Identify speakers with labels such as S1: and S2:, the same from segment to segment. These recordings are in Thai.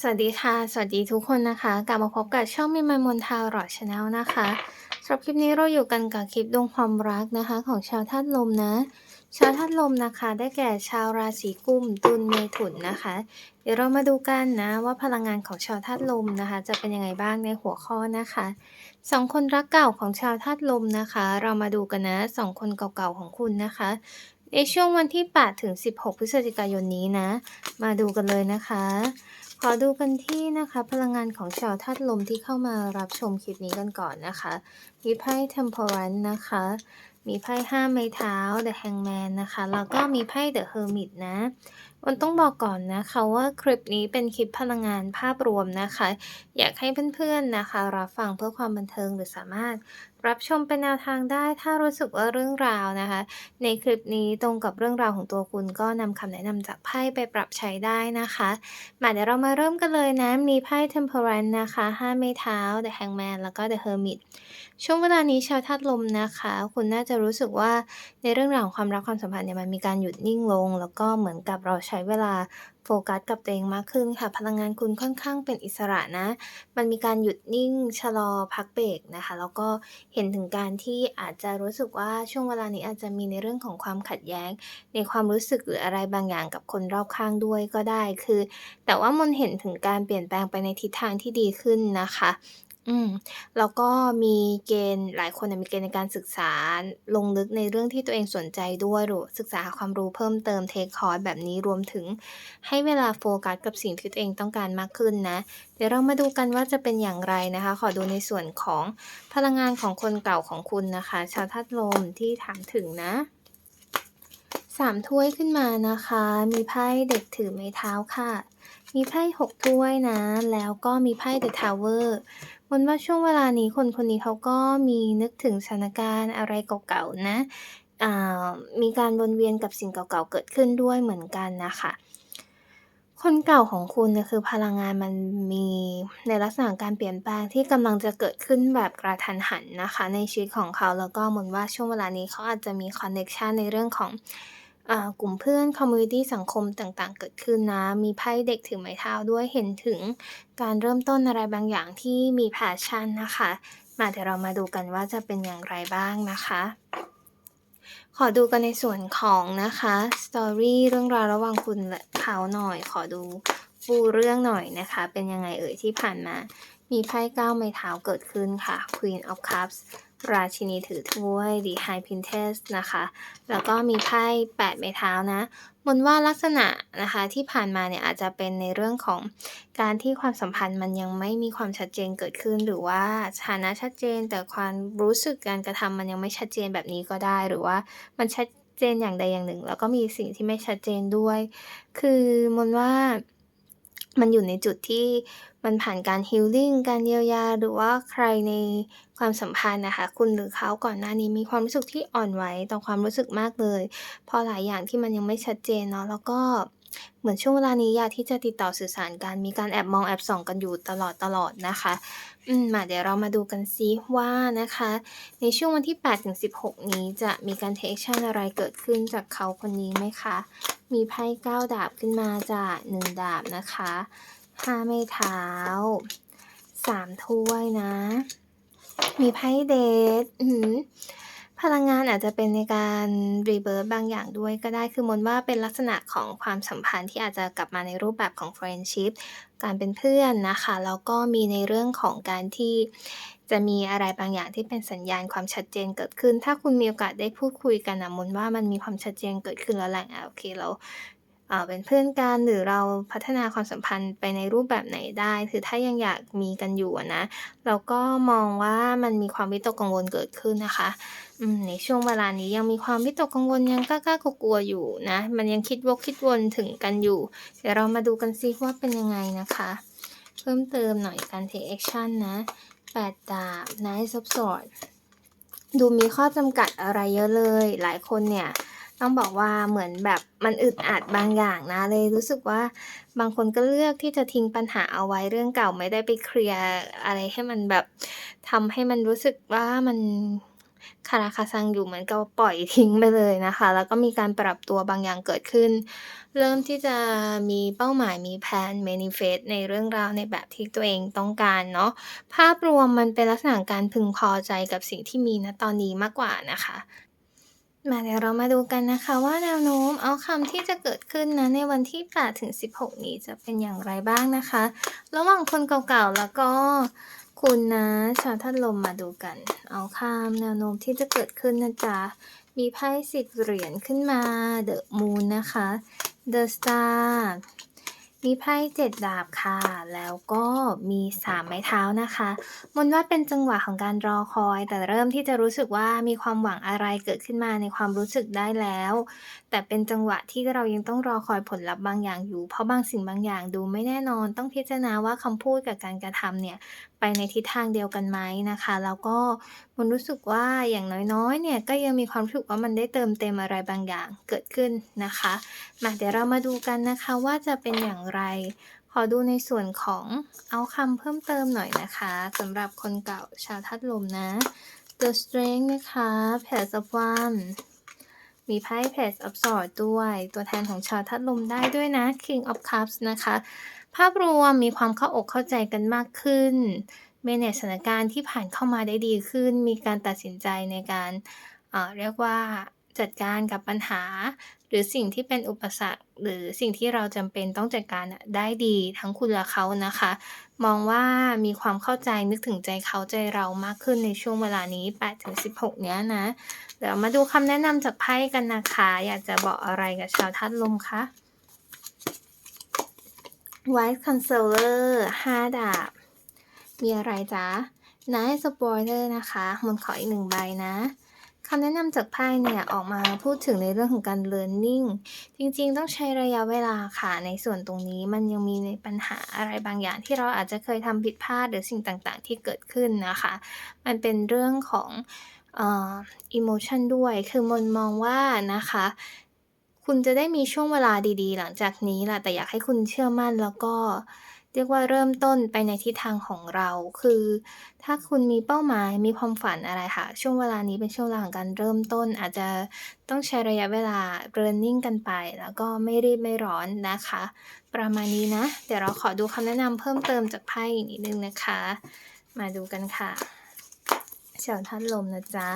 S1: สวัสดีค่ะ สวัสดีทุกคนนะคะ กลับมาพบกับช่องมิมายมนทาหรอชาแนลนะคะสำหรับคลิปนี้เราอยู่กันกับคลิปดวงความรักนะคะ ของชาวธาตุลมนะ ชาวธาตุลมนะคะ ได้แก่ชาวราศีกุมตุลเมถุนนะคะ เดี๋ยวเรามาดูกันนะว่าพลังงานของชาวธาตุลมนะคะ จะเป็นยังไงบ้างในหัวข้อนะคะสองคนรักเก่าของชาวธาตุลมนะคะ เรามาดูกันนะสองคนเก่าๆของคุณนะคะในช่วงวันที่ 8 ถึง 16 พฤศจิกายนนี้นะ มาดูกันเลยนะคะ อดูกันที่นะคะพลังงานของชาวธาตุลมที่เข้ามารับชมคลิปนี้กันก่อนนะคะ มีไพ่ Temperance นะคะ มีไพ่ห้าไม้เท้า The Hangman นะคะ แล้วก็มีไพ่ The Hermit นะมันต้องบอกก่อนนะคะว่าคลิปนี้เป็นคลิปพลังงานภาพรวมนะคะ อยากให้เพื่อนๆนะคะ รับฟังเพื่อความบันเทิงหรือสามารถ รับชมเป็นแนวทางได้ ถ้ารู้สึกว่าเรื่องราวนะคะ ในคลิปนี้ตรงกับเรื่องราวของตัวคุณก็นำคำแนะนำจากไพ่ไปปรับใช้ได้นะคะมาเดี๋ยวเรามาเริ่มกันเลยนะ มีไพ่ Temperance นะคะห้าไม้เท้า The Hangman แล้วก็ The Hermit ช่วงเวลานี้ชาวธาตุลมนะคะ คุณน่าจะรู้สึกว่าในเรื่องราวของความรักความสัมพันธ์เนี่ยมันมีการหยุดนิ่งลง แล้วก็เหมือนกับเราใช้เวลา โฟกัสกับตัวเองมากขึ้นค่ะ พลังงานคุณค่อนข้างเป็นอิสระนะ มันมีการหยุดนิ่งชะลอพักเบรกนะคะ แล้วก็เห็นถึงการที่อาจจะรู้สึกว่าช่วงเวลานี้อาจจะมีในเรื่องของความขัดแย้ง ในความรู้สึกหรืออะไรบางอย่างกับคนรอบข้างด้วยก็ได้คือ แต่ว่ามันเห็นถึงการเปลี่ยนแปลงไปในทิศทางที่ดีขึ้นนะคะ อืม แล้วก็มีเกณฑ์หลายคนน่ะมีเกณฑ์ในการศึกษา ลงลึกในเรื่องที่ตัวเองสนใจด้วย หรือศึกษาหาความรู้เพิ่มเติม เทกคอร์สแบบนี้ รวมถึงให้เวลาโฟกัสกับสิ่งที่ตัวเองต้องการมากขึ้นนะ เดี๋ยวเรามาดูกันว่าจะเป็นอย่างไรนะคะ ขอดูในส่วนของพลังงานของคนเก่าของคุณนะคะ ชาวธาตุลมที่ถามถึงนะสามถ้วยขึ้นมานะคะ มีไพ่เด็กถือไม้เท้าค่ะ มีไพ่หกถ้วยนะ แล้วก็มีไพ่ The Tower มันว่าช่วงเวลานี้คนคนนี้เขาก็มีนึกถึงสถานการณ์อะไรเก่าๆนะอ่ามีการวนเวียนกับสิ่งเก่าๆเกิดขึ้นด้วยเหมือนกันนะคะคนเก่าของคุณเนี่ยคือพลังงานมันมีในลักษณะการเปลี่ยนแปลงที่กำลังจะเกิดขึ้นแบบกระทันหันนะคะ ในชีวิตของเขาแล้วก็มือนว่าช่วงเวลานี้เขาอาจจะมีคอนเน็กชันในเรื่องของ กลุ่มเพื่อนคอมมิวนิตี้สังคมต่างๆ เกิดขึ้นนะ มีไพ่เด็กถือไม้เท้าด้วยเห็นถึงการเริ่มต้นอะไรบางอย่างที่มี passion นะคะ มาเดี๋ยวเรามาดูกันว่าจะเป็นอย่างไรบ้างนะคะ ขอดูกันในส่วนของนะคะ story เรื่องราวระหว่างคุณและเขาหน่อย ขอดูฟูเรื่องหน่อยนะคะ เป็นยังไงเอ่ยที่ผ่านมา มีไพ่เก้าไม้เท้าเกิดขึ้นค่ะ Queen of Cups ราชินีถือถ้วย The High Princess นะคะ แล้วก็มีไพ่แปดไม้เท้านะมนว่าลักษณะนะคะที่ผ่านมาเนี่ยอาจจะเป็นในเรื่องของการที่ความสัมพันธ์มันยังไม่มีความชัดเจนเกิดขึ้น หรือว่าสถานะชัดเจน แต่ความรู้สึกการกระทำมันยังไม่ชัดเจนแบบนี้ก็ได้ หรือว่ามันชัดเจนอย่างใดอย่างหนึ่ง แล้วก็มีสิ่งที่ไม่ชัดเจนด้วย คือมนว่า มันอยู่ในจุดที่มันผ่านการฮิลลิ่งการเยียวยา หรือว่าใครในความสัมพันธ์นะคะ คุณหรือเขาก่อนหน้านี้มีความรู้สึกที่อ่อนไหวต่อความรู้สึกมากเลย พอหลายอย่างที่มันยังไม่ชัดเจนเนาะแล้วก็ เหมือนช่วงเวลานี้ยากที่จะติดต่อสื่อสารกัน มีการแอบมองแอบส่องกันอยู่ตลอดๆนะคะ อืมมาเดี๋ยวเรามาดูกันซิว่านะคะ ในช่วงวันที่8-16 นี้จะมีการ take action อะไรเกิดขึ้นจากเขาคนนี้ไหมคะ มีไพ่เก้าดาบขึ้นมาจ้ะหนึ่งดาบนะคะห้าไม้เท้าสามถ้วยนะ มีไพ่เดทอือหือ พลังงานอาจจะเป็นในการรีเวิร์สบางอย่างด้วยก็ได้ คือมนว่าเป็นลักษณะของความสัมพันธ์ที่อาจจะกลับมาในรูปแบบของ friendship การเป็นเพื่อนนะคะ แล้วก็มีในเรื่องของการที่จะมีอะไรบางอย่างที่เป็นสัญญาณความชัดเจนเกิดขึ้น ถ้าคุณมีโอกาสได้พูดคุยกันนะมนว่ามันมีความชัดเจนเกิดขึ้นแล้วแหละอ่าโอเคเรา เป็นเพื่อนกันหรือเราพัฒนาความสัมพันธ์ไปในรูปแบบไหนได้ คือถ้ายังอยากมีกันอยู่นะเราก็มองว่ามันมีความวิตกกังวลเกิดขึ้นนะคะในช่วงเวลานี้ยังมีความวิตกกังวลยังกล้ากลัวอยู่นะมันยังคิดวกคิดวนถึงกันอยู่ เดี๋ยวเรามาดูกันซิว่าเป็นยังไงนะคะ เพิ่มเติมหน่อยการ take action นะแปดดาบ Knight of Swords ดูมีข้อจำกัดอะไรเยอะเลย หลายคนเนี่ย ต้องบอกว่าเหมือนแบบมันอึดอัดบางอย่างนะ เลยรู้สึกว่าบางคนก็เลือกที่จะทิ้งปัญหาเอาไว้เรื่องเก่าไม่ได้ไปเคลียร์อะไรให้มันแบบทำให้มันรู้สึกว่ามันคาราคาซังอยู่เหมือนกับปล่อยทิ้งไปเลยนะคะ แล้วก็มีการปรับตัวบางอย่างเกิดขึ้น เริ่มที่จะมีเป้าหมายมีแพลน manifest ในเรื่องราวในแบบที่ตัวเองต้องการเนาะภาพรวมมันเป็นลักษณะการพึงพอใจกับสิ่งที่มีณตอนนี้มากกว่านะคะ มาเดี๋ยวเรามาดูกันนะคะว่าแนวโน้มเอาคำที่จะเกิดขึ้นนะในวันที่ 8 ถึง 16 นี้จะเป็นอย่างไรบ้างนะคะ ระหว่างคนเก่าๆ แล้วก็คุณนะชาวธาตุลมมาดูกัน เอาคำแนวโน้มที่จะเกิดขึ้นนะจ๊ะ มีไพ่สิบเหรียญขึ้นมา The Moon นะคะ The Star มีไพ่7ดดาบค่ะ แล้วก็มี3ไม้เท้านะคะมนว่าเป็นจังหวะของการรอคอย แต่เริ่มที่จะรู้สึกว่ามีความหวังอะไรเกิดขึ้นมาในความรู้สึกได้แล้ว แต่เป็นจังหวะที่เรายังต้องรอคอยผลลัพธ์บางอย่างอยู่ เพราะบางสิ่งบางอย่างดูไม่แน่นอน ต้องพิจารณาว่าคำพูดกับการกระทำเนี่ยไปในทิศทางเดียวกันไหมนะคะ แล้วก็ มันรู้สึกว่าอย่างน้อยๆ เนี่ยก็ยังมีความรู้สึกว่ามันได้เติมเต็มอะไรบางอย่างเกิดขึ้นนะคะมาเดี๋ยวเรามาดูกันนะคะว่าจะเป็นอย่างไร ขอดูในส่วนของเอาคำเพิ่มเติมหน่อยนะคะสำหรับคนเก่าชาวธาตุลมนะ The Strength นะคะ Page of Wands มีไพ่ Page of Swords ด้วย ตัวแทนของชาวธาตุลมได้ด้วยนะ King of Cups นะคะ ภาพรวมมีความเข้าอกเข้าใจกันมากขึ้น manage สถานการณ์ที่ผ่านเข้ามาได้ดีขึ้น มีการตัดสินใจในการเรียกว่าจัดการกับปัญหา หรือสิ่งที่เป็นอุปสรรค หรือสิ่งที่เราจำเป็นต้องจัดการได้ดีทั้งคุณและเขานะคะ มองว่ามีความเข้าใจนึกถึงใจเขาใจเรามากขึ้นในช่วงเวลานี้ 8-16 เนี้ยนะ เดี๋ยวมาดูคำแนะนำจากไพ่กันนะคะ อยากจะบอกอะไรกับชาวธาตุลมคะ White Consoler 5 ดาบ มีอะไรจ๊ะ Nice Supporter นะคะมนขออีกหนึ่งใบนะคำแนะนำจากไพ่เนี่ยออกมาพูดถึงในเรื่องของการ learning จริงๆ ต้องใช้ระยะเวลาค่ะ ในส่วนตรงนี้มันยังมีในปัญหาอะไรบางอย่างที่เราอาจจะเคยทำผิดพลาดหรือสิ่งต่างๆ ที่เกิดขึ้นนะคะ มันเป็นเรื่องของอ่อ emotion ด้วย คือมนมองว่านะคะ คุณจะได้มีช่วงเวลาดีๆ หลังจากนี้แหละแต่อยากให้คุณเชื่อมั่นแล้วก็ เรียกว่าเริ่มต้นไปในทิศทางของเรา คือถ้าคุณมีเป้าหมายมีความฝันอะไรค่ะ ช่วงเวลานี้เป็นช่วงเวลาของการเริ่มต้น อาจจะต้องใช้ระยะเวลา learning กันไป แล้วก็ไม่รีบไม่ร้อนนะคะ ประมาณนี้นะ เดี๋ยวเราขอดูคำแนะนำเพิ่มเติมจากไพ่อีกนิดหนึ่งนะคะ มาดูกันค่ะชาวธาตุลมนะจ๊ะ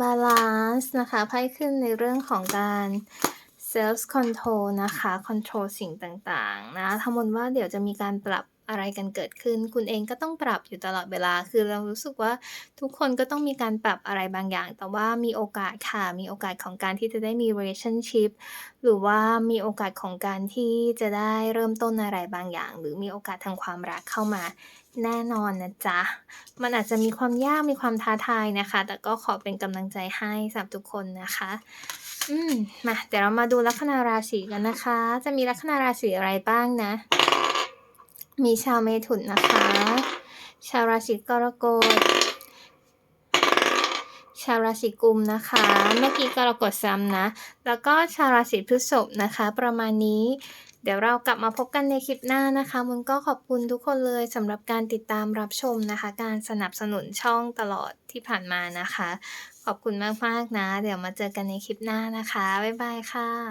S1: Balance นะคะไพ่ขึ้นในเรื่องของการ self control นะคะ control สิ่งต่างๆ นะทำมนว่าเดี๋ยวจะมีการปรับอะไรกันเกิดขึ้น คุณเองก็ต้องปรับอยู่ตลอดเวลา คือเรารู้สึกว่าทุกคนก็ต้องมีการปรับอะไรบางอย่าง แต่ว่ามีโอกาสค่ะ มีโอกาสของการที่จะได้มี relationship หรือว่ามีโอกาสของการที่จะได้เริ่มต้นอะไรบางอย่าง หรือมีโอกาสทางความรักเข้ามาแน่นอนนะจ๊ะ มันอาจจะมีความยาก มีความท้าทายนะคะ แต่ก็ขอเป็นกำลังใจให้สำหรับทุกคนนะคะ อืม มาเดี๋ยวเรามาดูลัคนาราศีกันนะคะ จะมีลัคนาราศีอะไรบ้างนะ มีชาวเมถุนนะคะ ชาวราศีกรกฎ ชาวราศีกุมนะคะ เมื่อกี้กรกฎซ้ำนะ แล้วก็ชาวราศีพฤษภนะคะ ประมาณนี้เดี๋ยวเรากลับมาพบกันในคลิปหน้านะคะมนก็ขอบคุณทุกคนเลยสำหรับการติดตามรับชมนะคะ การสนับสนุนช่องตลอดที่ผ่านมานะคะ อบคุณมากๆนะ เดี๋ยวมาเจอกันในคลิปหน้านะคะ บ๊ายบายค่ะ